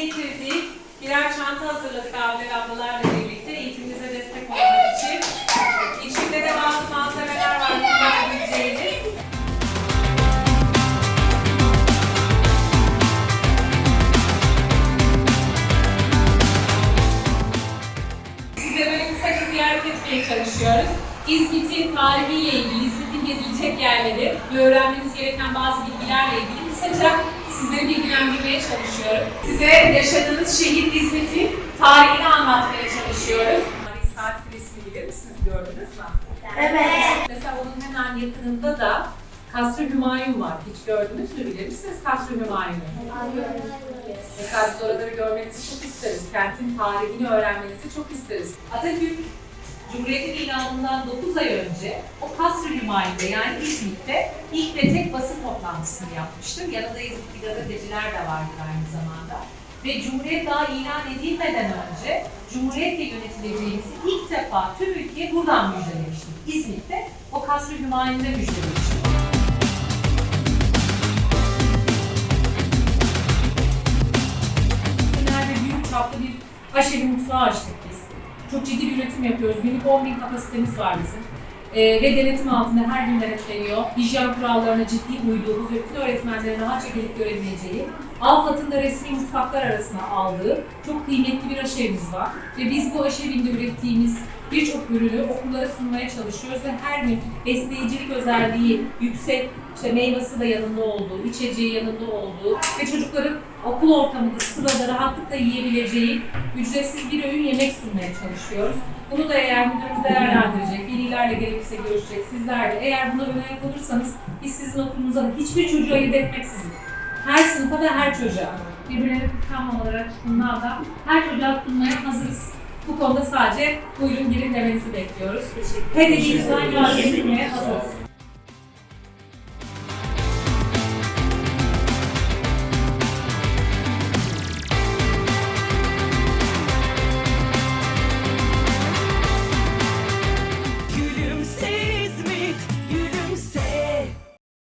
getirdik. Birer çanta hazırladık abiler ablalarla birlikte eğitimimize destek olmak için. İçinde de bazı malzemeler var kullanabileceğiniz. Size böyle kısaca ziyaret etmeye çalışıyoruz. İzmit'in tarihiyle ilgili, İzmit'in gezilecek yerleri ve öğrenmeniz gereken bazı bilgilerle ilgili kısaca sizleri bilgilendirmeye çalışıyorum. Size yaşadığınız şehir İzmit'in tarihini anlatmaya çalışıyoruz. Saat resmi bilir misiniz? Gördünüz mü? Evet. Mesela onun hemen yakınında da Kasr-ı Hümayun var. Hiç gördünüz mü bilir misiniz Kasr-ı Hümayun'u? Mesela biz oraları görmenizi çok isteriz. Kentin tarihini öğrenmenizi çok isteriz. Atatürk Cumhuriyet'in ilanından 9 ay önce o Kasr-ı Hümayun'da yani İzmit'te ilk ve tek basın toplantısını yapmıştır. Yanında İzmitli gazeteciler de vardır aynı zamanda. Ve Cumhuriyet daha ilan edilmeden önce Cumhuriyet'le yönetileceğimizi ilk defa tüm ülkeye buradan müjdelemiştir. İzmit'te o Kasr-ı Hümayun'da müjdelemiştir. Nerede büyük çaplı bir aşevi mutfağı açtık. Çok ciddi bir üretim yapıyoruz. Günlük 10 bin kapasitemiz var bizim. Ee, ve denetim altında her gün denetleniyor. Hijyen kurallarına ciddi uyduğumuz ve bütün öğretmenlerin rahatça gelip görebileceği, AFAD'ın da resmi mutfaklar arasına aldığı çok kıymetli bir aşevimiz var. Ve biz bu aşevinde ürettiğimiz birçok ürünü okullara sunmaya çalışıyoruz ve her gün besleyicilik özelliği yüksek, işte meyvesi de yanında olduğu, içeceği yanında olduğu ve çocukların okul ortamında sırada rahatlıkla yiyebileceği ücretsiz bir öğün yemek sunmaya çalışıyoruz. Bunu da eğer müdürümüz değerlendirecek, velilerle gerekirse görüşecek, sizler de eğer buna önem olursanız biz sizin okulunuza hiçbir çocuğu ayırt etmeksizin her sınıfa ve her çocuğa birbirlerine kıskanmamaları açısından da her çocuğa sunmaya hazırız. Bu konuda sadece buyurun girin demenizi bekliyoruz. Hedefimizden yardım etmeye hazırız.